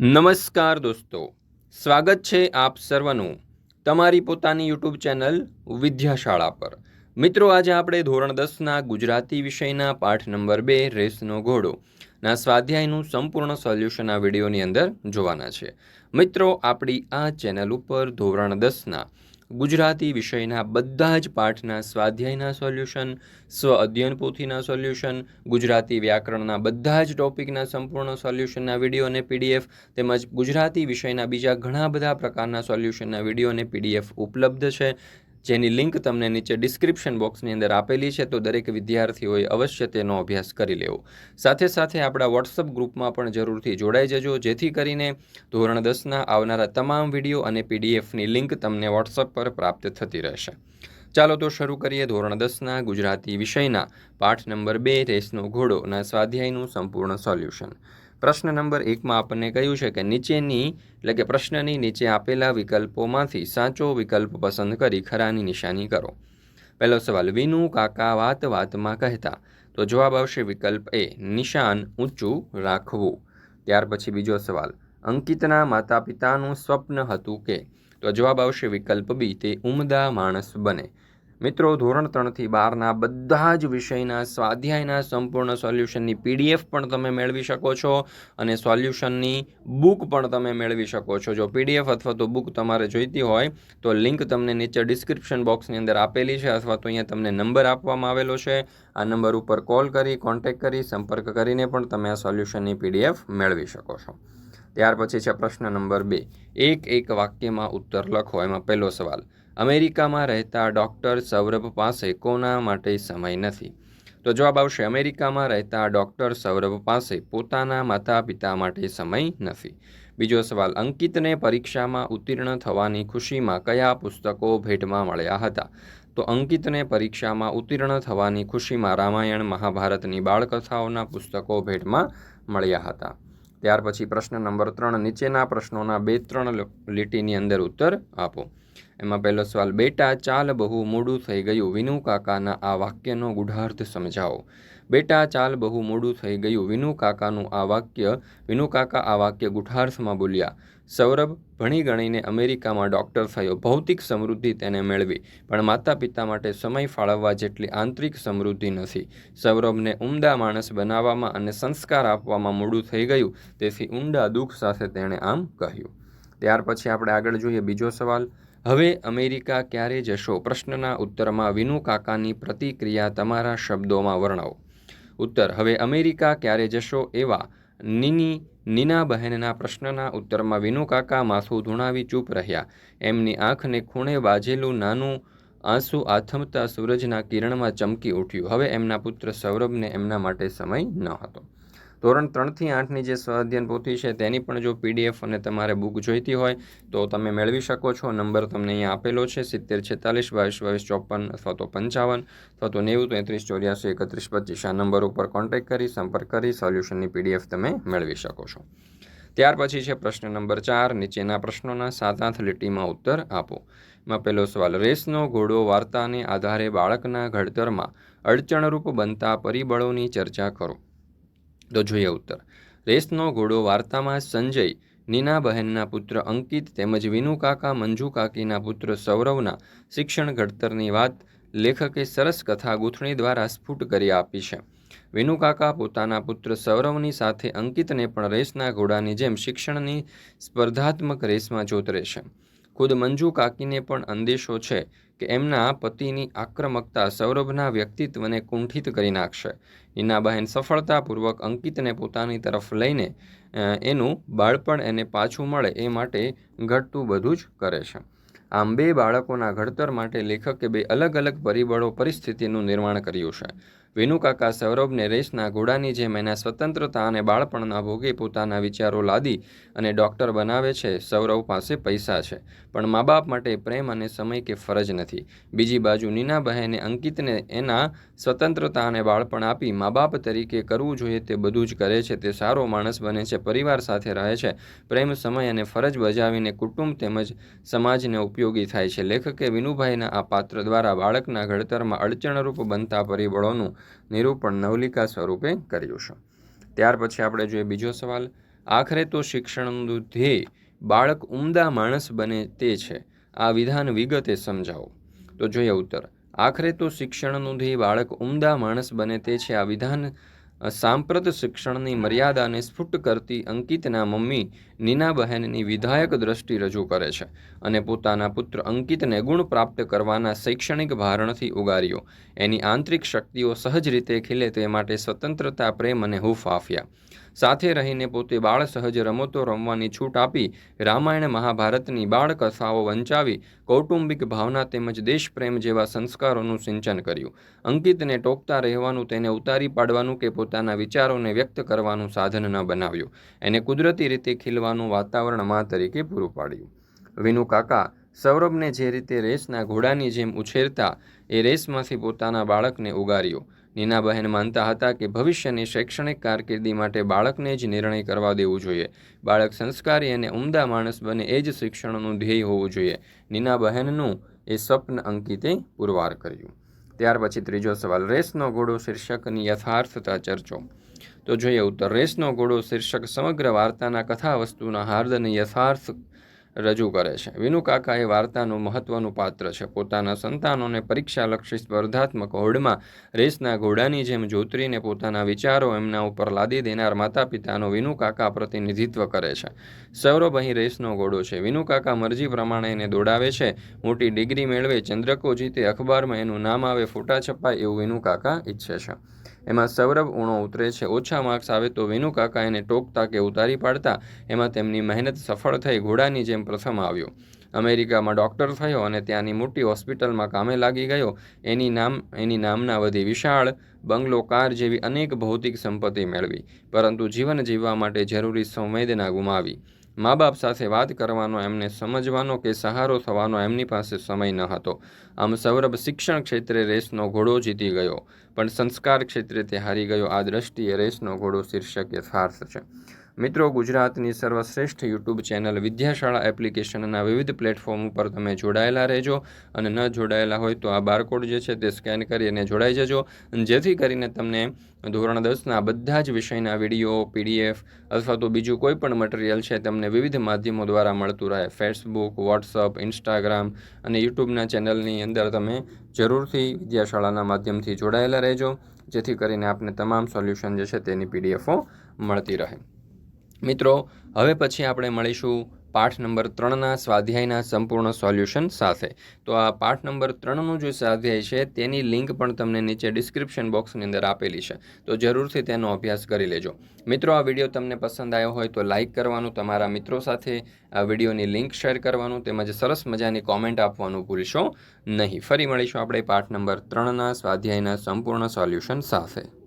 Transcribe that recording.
નમસ્કાર દોસ્તો. સ્વાગત છે આપ સર્વનું તમારી પોતાની યુટ્યુબ ચેનલ વિદ્યાશાળા પર. મિત્રો, આજે આપણે ધોરણ દસના ગુજરાતી વિષયના પાઠ નંબર બે, રેસનો ઘોડો ના સ્વાધ્યાયનું સંપૂર્ણ સોલ્યુશન આ વિડીયોની અંદર જોવાના છે. મિત્રો, આપણી આ ચેનલ ઉપર ધોરણ દસના ગુજરાતી વિષયના બધા જ પાઠના સ્વાધ્યાયના સોલ્યુશન, સ્વ અધ્યયન પોથીના સોલ્યુશન, ગુજરાતી વ્યાકરણના બધા જ ટોપિકના સંપૂર્ણ સોલ્યુશનના વીડિયો અને પીડીએફ તેમજ ગુજરાતી વિષયના બીજા ઘણા બધા પ્રકારના સોલ્યુશનના વીડિયો અને પીડીએફ ઉપલબ્ધ છે. જેની લિંક તમને નીચે ડિસ્ક્રિપ્શન બોક્સની અંદર આપેલી છે, તો દરેક વિદ્યાર્થીઓએ અવશ્ય તેનો અભ્યાસ કરી લેવો. સાથે સાથે આપણા વોટ્સઅપ ગ્રુપમાં પણ જરૂરથી જોડાઈ જજો, જેથી કરીને ધોરણ દસના આવનારા તમામ વીડિયો અને પીડીએફની લિંક તમને વોટ્સઅપ પર પ્રાપ્ત થતી રહેશે. ચાલો તો શરૂ કરીએ ધોરણ દસના ગુજરાતી વિષયના. પાઠ નંબર બે, રેસનો ઘોડોના સ્વાધ્યાયનું સંપૂર્ણ સોલ્યુશન. પ્રશ્ન નંબર એકમાં આપણને કહ્યું છે કે નીચેની, એટલે કે પ્રશ્નની નીચે આપેલા વિકલ્પોમાંથી સાચો વિકલ્પ પસંદ કરી ખરાની નિશાની કરો. પહેલો સવાલ, વિનુ કાકા વાત વાતમાં કહેતા. તો જવાબ આવશે વિકલ્પ એ, નિશાન ઊંચું રાખવું. ત્યાર પછી બીજો સવાલ, અંકિતના માતા પિતાનું સ્વપ્ન હતું કે? તો જવાબ આવશે વિકલ્પ બી, તે ઉમદા માણસ બને. મિત્રો, ધોરણ ત્રણથી બારના બધા જ વિષયના સ્વાધ્યાયના સંપૂર્ણ સોલ્યુશનની પીડીએફ પણ તમે મેળવી શકો છો અને સોલ્યુશનની બુક પણ તમે મેળવી શકો છો. જો પીડીએફ અથવા તો બુક તમારે જોઈતી હોય, તો લિંક તમને નીચે ડિસ્ક્રિપ્શન બોક્સની અંદર આપેલી છે અથવા તો અહીંયા તમને નંબર આપવામાં આવેલો છે. આ નંબર ઉપર કોલ કરી કોન્ટેક કરી, સંપર્ક કરીને પણ તમે આ સોલ્યુશનની પીડીએફ મેળવી શકો છો. ત્યાર પછી છે પ્રશ્ન નંબર બે. એક એક વાક્યમાં ઉત્તર લખો, એમાં પહેલો સવાલ. અમેરિકામાં રહેતા ડૉક્ટર સૌરભ પાસે કોના માટે સમય નથી? તો જવાબ આવશે, અમેરિકામાં રહેતા ડૉક્ટર સૌરભ પાસે પોતાના માતા પિતા માટે સમય નથી. બીજો સવાલ, અંકિતને પરીક્ષામાં ઉત્તીર્ણ થવાની ખુશીમાં કયા પુસ્તકો ભેટમાં મળ્યા હતા? તો અંકિતને પરીક્ષામાં ઉત્તીર્ણ થવાની ખુશીમાં રામાયણ, મહાભારતની બાળકથાઓના પુસ્તકો ભેટમાં મળ્યા હતા. ત્યાર પછી પ્રશ્ન નંબર ત્રણ નીચેના પ્રશ્નોના બે ત્રણ લીટીની અંદર ઉત્તર આપો. એમાં પહેલો સવાલ, બેટા, ચાલ બહુ મોડું થઈ ગયું. વિનુ કાકાના આ વાક્યનો ગુઢાર્થ સમજાવો. બેટા, ચાલ બહુ મોડું થઈ ગયું. વિનુ કાકાનું આ વાક્ય, વિનુ કાકા આ વાક્ય ગુઠાર્થમાં બોલ્યા. સૌરભ ભણી ગણીને અમેરિકામાં ડૉક્ટર થયો. ભૌતિક સમૃદ્ધિ તેને મેળવી, પણ માતા પિતા માટે સમય ફાળવવા જેટલી આંતરિક સમૃદ્ધિ નથી. સૌરભને ઉમદા માણસ બનાવવામાં અને સંસ્કાર આપવામાં મોડું થઈ ગયું, તેથી ઊંડા દુઃખ સાથે તેણે આમ કહ્યું. ત્યાર પછી આપણે આગળ જોઈએ બીજો સવાલ. હવે અમેરિકા ક્યારે જશો? પ્રશ્નના ઉત્તરમાં વિનુ કાકાની પ્રતિક્રિયા તમારા શબ્દોમાં વર્ણવો. ઉત્તર, હવે અમેરિકા ક્યારે જશો એવા નીની, નીના બહેનના પ્રશ્નના ઉત્તરમાં વિનુકાકા માથું ધૂણાવી ચૂપ રહ્યા. એમની આંખને ખૂણે બાજેલું નાનું આંસુ આથમતા સૂરજના કિરણમાં ચમકી ઉઠ્યું. હવે એમના પુત્ર સૌરભને એમના માટે સમય ન હતો. ધોરણ ત્રણથી આઠની જે સ્વાધ્યન પોથી છે, તેની પણ જો પીડીએફ અને તમારે બુક જોઈતી હોય, તો તમે મેળવી શકો છો. નંબર તમને અહીંયા આપેલો છે, સિત્તેર છેતાલીસ, બાવીસ બાવીસ, ચોપન અથવા તો પંચાવન અથવા તો નેવું, તેત્રીસ, ચોર્યાસી, એકત્રીસ, પચીસ આ નંબર ઉપર કોન્ટેક્ટ કરી, સંપર્ક કરી, સોલ્યુશનની પીડીએફ તમે મેળવી શકો છો. ત્યાર પછી છે પ્રશ્ન નંબર ચાર, નીચેના પ્રશ્નોના સાત આઠ લીટીમાં ઉત્તર આપો. એમાં પહેલો સવાલ, રેસનો ઘોડો વાર્તાને આધારે બાળકના ઘડતરમાં અડચણરૂપ બનતા પરિબળોની ચર્ચા કરો. તો જોઈએ ઉત્તર. રેસનો ઘોડો વાર્તામાં સંજય, નીના બહેનના પુત્ર અંકિત તેમજ વિનુ કાકા, મંજુ કાકીના પુત્ર સૌરવના શિક્ષણ ઘડતરની વાત લેખકે સરસ કથા ગૂંથણી દ્વારા સ્ફુટ કરી આપી છે. વિનુ કાકા પોતાના પુત્ર સૌરવની સાથે અંકિતને પણ રેસના ઘોડાની જેમ શિક્ષણની સ્પર્ધાત્મક રેસમાં જોતરે છે. ખુદ મંજુ કાકીને પણ અંદેશો છે કે એમના પતિની આક્રમકતા સૌરભના વ્યક્તિત્વને કુંઠિત કરી નાખશે. નીનાબહેન સફળતાપૂર્વક અંકિતને પોતાની તરફ લઈને એનું બાળપણ એને પાછું મળે એ માટે ઘટતું બધું જ કરે છે. આમ બે બાળકોના ઘડતર માટે લેખકે બે અલગ અલગ પરિબળો પરિસ્થિતિનું નિર્માણ કર્યું છે. વિનુકાકા સૌરભને રેસના ઘોડાની જેમ એના સ્વતંત્રતા અને બાળપણના ભોગે પોતાના વિચારો લાદી અને ડૉક્ટર બનાવે છે સૌરવ પાસે પૈસા છે. પણ મા બાપ માટે પ્રેમ અને સમય કે ફરજ નથી. બીજી બાજુ નીના બહેને અંકિતને એના સ્વતંત્રતા અને બાળપણ આપી મા બાપ તરીકે કરવું જોઈએ તે બધું જ કરે છે. તે સારો માણસ બને છે, પરિવાર સાથે રહે છે. પ્રેમ, સમય અને ફરજ બજાવીને કુટુંબ તેમજ સમાજને ઉપયોગી થાય છે. લેખકે વિનુભાઈના આ પાત્ર દ્વારા બાળકના ઘડતરમાં અડચણરૂપ બનતા પરિબળોનું નિરૂપણ નવલિકા સ્વરૂપે કર્યું છે. ત્યાર પછી આપણે જોઈએ બીજો સવાલ. આખરે તો શિક્ષણનું ધ્યેય બાળક ઉમદા માણસ બને તે છે. આ વિધાન વિગતે સમજાવો. તો જોઈએ ઉત્તર. આખરે તો શિક્ષણનું ધ્યેય બાળક ઉમદા માણસ બને તે છે. આ વિધાન સાંપ્રત શિક્ષણની મર્યાદાને સ્ફુટ કરતી અંકિતના મમ્મી નીનાબહેનની વિધાયક દ્રષ્ટિ રજૂ કરે છે અને પોતાના પુત્ર અંકિતને ગુણ પ્રાપ્ત કરવાના શૈક્ષણિક ભારણથી ઉગાર્યો. એની આંતરિક શક્તિઓ સહજ રીતે ખીલે તે માટે સ્વતંત્રતા, પ્રેમ અને હુફ આપ્યા. સાથે રહીને પોતે બાળ સહજ રમતો રમવાની છૂટ આપી રામાયણ મહાભારતની બાળ કથાઓ વંચાવી કૌટુંબિક ભાવના તેમજ દેશપ્રેમ જેવા સંસ્કારોનું સિંચન કર્યું. અંકિતને ટોકતા રહેવાનું તેને ઉતારી પાડવાનું કે પોતાના વિચારોને વ્યક્ત કરવાનું સાધન ન બનાવ્યું. એને કુદરતી રીતે ખીલવાનું વાતાવરણ મા તરીકે પૂરું પાડ્યું. વિનુ કાકા સૌરભને જે રીતે રેસના ઘોડાની જેમ ઉછેરતા, એ રેસમાંથી પોતાના બાળકને ઉગાર્યો. નીનાબહેન માનતા હતા કે ભવિષ્યની શૈક્ષણિક કારકિર્દી માટે બાળકને જ નિર્ણય કરવા દેવું જોઈએ. બાળક સંસ્કારી અને ઉમદા માણસ બને એ જ શિક્ષણનું ધ્યેય હોવું જોઈએ. નીનાબહેનનું એ સ્વપ્ન અંકિતે પુરવાર કર્યું. ત્યાર પછી ત્રીજો સવાલ, રેસનો ઘોડો શીર્ષકની યથાર્થતા ચર્ચો. તો જોઈએ ઉત્તર, રેસનો ઘોડો શીર્ષક સમગ્ર વાર્તાના કથા વસ્તુના હાર્દને યથાર્થ રજૂ કરે છે. વિનુકાકા એ વાર્તાનું મહત્વનું પાત્ર છે. પોતાના સંતાનોને પરીક્ષાલક્ષી સ્પર્ધાત્મક હોડમાં રેસના ઘોડાની જેમ જોતરીને પોતાના વિચારો એમના ઉપર લાદી દેનાર માતા પિતાનો વિનુકાકા પ્રતિનિધિત્વ કરે છે. સૌરભ અહીં રેસનો ઘોડો છે. વિનુકાકા મરજી પ્રમાણે એને દોડાવે છે. મોટી ડિગ્રી મેળવે, ચંદ્રકો જીતે, અખબારમાં એનું નામ આવે, ફોટા છપાય એવું વિનુકાકા ઈચ્છે છે. એમાં સૌરભ ઊણો ઉતરે છે. ઓછા માર્ક્સ આવે તો વિનુકાકા એને ટોકતા કે ઉતારી પાડતા એમાં તેમની મહેનત સફળ થઈ, ઘોડાની જેમ પ્રથમ આવ્યો. અમેરિકામાં ડૉક્ટર થયો અને ત્યાંની મોટી હોસ્પિટલમાં કામે લાગી ગયો. એની નામ, એની નામના વધી વિશાળ બંગલો કાર જેવી અનેક ભૌતિક સંપત્તિ મેળવી, પરંતુ જીવન જીવવા માટે જરૂરી સંવેદના ગુમાવી. મા બાપ સાથે વાત કરવાનો, એમને સમજવાનો કે સહારો થવાનો એમની પાસે સમય ન હતો. આમ સૌરભ શિક્ષણ ક્ષેત્રે રેસનો ઘોડો જીતી ગયો, પણ સંસ્કાર ક્ષેત્રે તે હારી ગયો. આ દ્રષ્ટિએ રેસનો ઘોડો શીર્ષક યથાર્થ છે. મિત્રો, ગુજરાતની સર્વશ્રેષ્ઠ યુટ્યુબ ચેનલ વિદ્યાશાળા એપ્લિકેશનના વિવિધ પ્લેટફોર્મ ઉપર તમે જોડાયેલા રહેજો અને ન જોડાયેલા હોય તો આ બારકોડ જે છે તે સ્કેન કરી અને જોડાઈ જજો. જેથી કરીને તમને ધોરણ દસના બધા જ વિષયના વીડિયો, પીડીએફ અથવા તો બીજું કોઈ પણ મટીરિયલ છે તમને વિવિધ માધ્યમો દ્વારા મળતું રહે. ફેસબુક, વોટ્સઅપ, ઇન્સ્ટાગ્રામ અને યુટ્યુબના ચેનલની અંદર તમે જરૂરથી વિદ્યાશાળાના માધ્યમથી જોડાયેલા રહેજો. જેથી કરીને આપને તમામ સોલ્યુશન જે છે તેની પીડીએફો મળતી રહે. મિત્રો, હવે પછી આપણે મળીશું પાઠ નંબર ત્રણના સ્વાધ્યાયના સંપૂર્ણ સોલ્યુશન સાથે. તો આ પાઠ નંબર ત્રણનું જે સ્વાધ્યાય છે, તેની લિંક પણ તમને નીચે ડિસ્ક્રિપ્શન બોક્સની અંદર આપેલી છે. તો જરૂરથી તેનો અભ્યાસ કરી લેજો. મિત્રો, આ વીડિયો તમને પસંદ આવ્યો હોય તો લાઇક કરવાનું, તમારા મિત્રો સાથે આ વિડીયોની લિંક શેર કરવાનું, તેમજ સરસ મજાની કોમેન્ટ આપવાનું ભૂલશો નહીં. ફરી મળીશું આપણે પાઠ નંબર ત્રણના સ્વાધ્યાયના સંપૂર્ણ સોલ્યુશન સાથે.